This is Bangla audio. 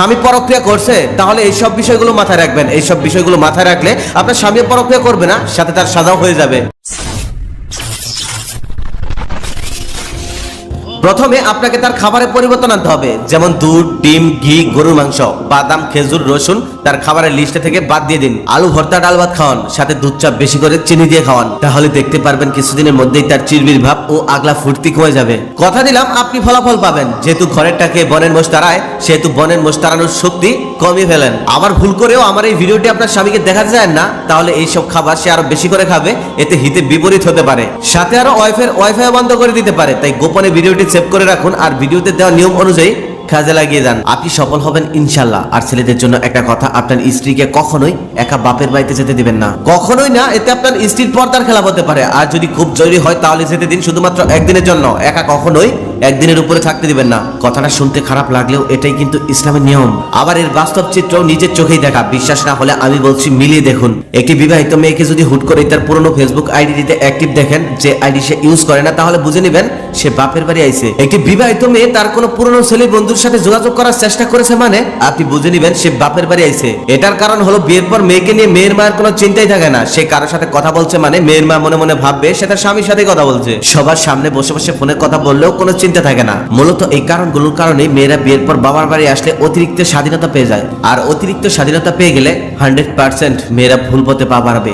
স্বামী পরক্রিয়া করছে, তাহলে এইসব বিষয়গুলো মাথায় রাখবেন। এইসব বিষয়গুলো মাথায় রাখলে আপনার স্বামী পরক্রিয়া করবে না, সাথে তার সাজাও হয়ে যাবে। প্রথমে আপনাকে তার খাবারে পরিবর্তন আনতে হবে। যেমন দুধ, ডিম, ঘি, গরুর মাংস, বাদাম, খেজুর, রসুন, তার খাবারের লিস্টে থেকে বাদ দিয়ে দিন। আলু, ভর্তা, ডাল, ভাত খাওয়ান, সাথে দুধ, চাপ বেশি করে চিনি দিয়ে খাওয়ান। তাহলে দেখতে পারবেন কিছুদিনের মধ্যেই তার চিরবির ভাব ও আগলা ফুর্তি কমে যাবে। কথা দিলাম, আপনি ফলাফল পাবেন। যেহেতু ঘরেরটাকে বনের মোষ তাড়ায় সেহেতু বনের মোষ তাড়ানোর শক্তি কমিয়ে ফেলেন। আবার ভুল করেও আমার এই ভিডিওটি আপনার স্বামীকে দেখা যায় না, তাহলে এইসব খাবার সে আরও বেশি করে খাবে, এতে হিতে বিপরীত হতে পারে। সাথে আরও ওয়াইফাই ওয়াইফাই বন্ধ করে দিতে পারে, তাই গোপনে ভিডিওটি সেভ করে রাখুন আর ভিডিওতে দেওয়া নিয়ম অনুযায়ী কাজে লাগিয়ে যান আপনি সফল হবেন ইনশাল্লাহ আর ছেলেদের জন্য একটা কথা, আপনার স্ত্রীকে কখনোই একা বাপের বাড়িতে যেতে দিবেন না। কখনোই না, এতে আপনার স্ত্রীর পর্দার খেলা হতে পারে। আর যদি খুব জরুরি হয়, তাহলে যেতে দিন শুধুমাত্র একদিনের জন্য। একা কখনোই একদিনের উপরে থাকতে দিবেন না। কথাটা শুনতে খারাপ লাগলেও এটাই কিন্তু ইসলামের নিয়ম। আবার এর বাস্তব চিত্র নিজের চোখেই দেখা। বিশ্বাস না হলে আমি বলছি, মিলিয়ে দেখুন। একটি বিবাহিত মেয়েকে যদি হুট করে তার পুরনো ফেসবুক আইডিতে অ্যাক্টিভ দেখেন, যে আইডি সে ইউজ করে না, তাহলে বুঝে নেবেন সে বাপের বাড়ি আইছে। একটি বিবাহিত মেয়ে তার কোনো পুরনো ছেলে বন্ধুর সাথে যোগাযোগ করার চেষ্টা করেছে মানে? আপনি বুঝে নেবেন সে বাপের বাড়ি আইছে। এটার কারণ হলো বিয়ের পর মেয়েকে নিয়ে মেয়ের মায়ের কোনো চিন্তাই থাকে না। সে কারোর সাথে কথা বলছে মানে মেয়ের মা মনে মনে ভাববে, সে তার স্বামীর সাথে কথা বলছে। সবার সামনে বসে বসে ফোনে কথা বললেও কোনো চিন্তা থাকে না। মূলত এই কারণগুলোর কারণে মেয়েরা বিয়ের পর বাবার বাড়ি আসলে অতিরিক্ত স্বাধীনতা পেয়ে যায়। আর অতিরিক্ত স্বাধীনতা পেয়ে গেলে হান্ড্রেড পার্সেন্ট মেয়েরা ভুল পথে পা বাড়াবে।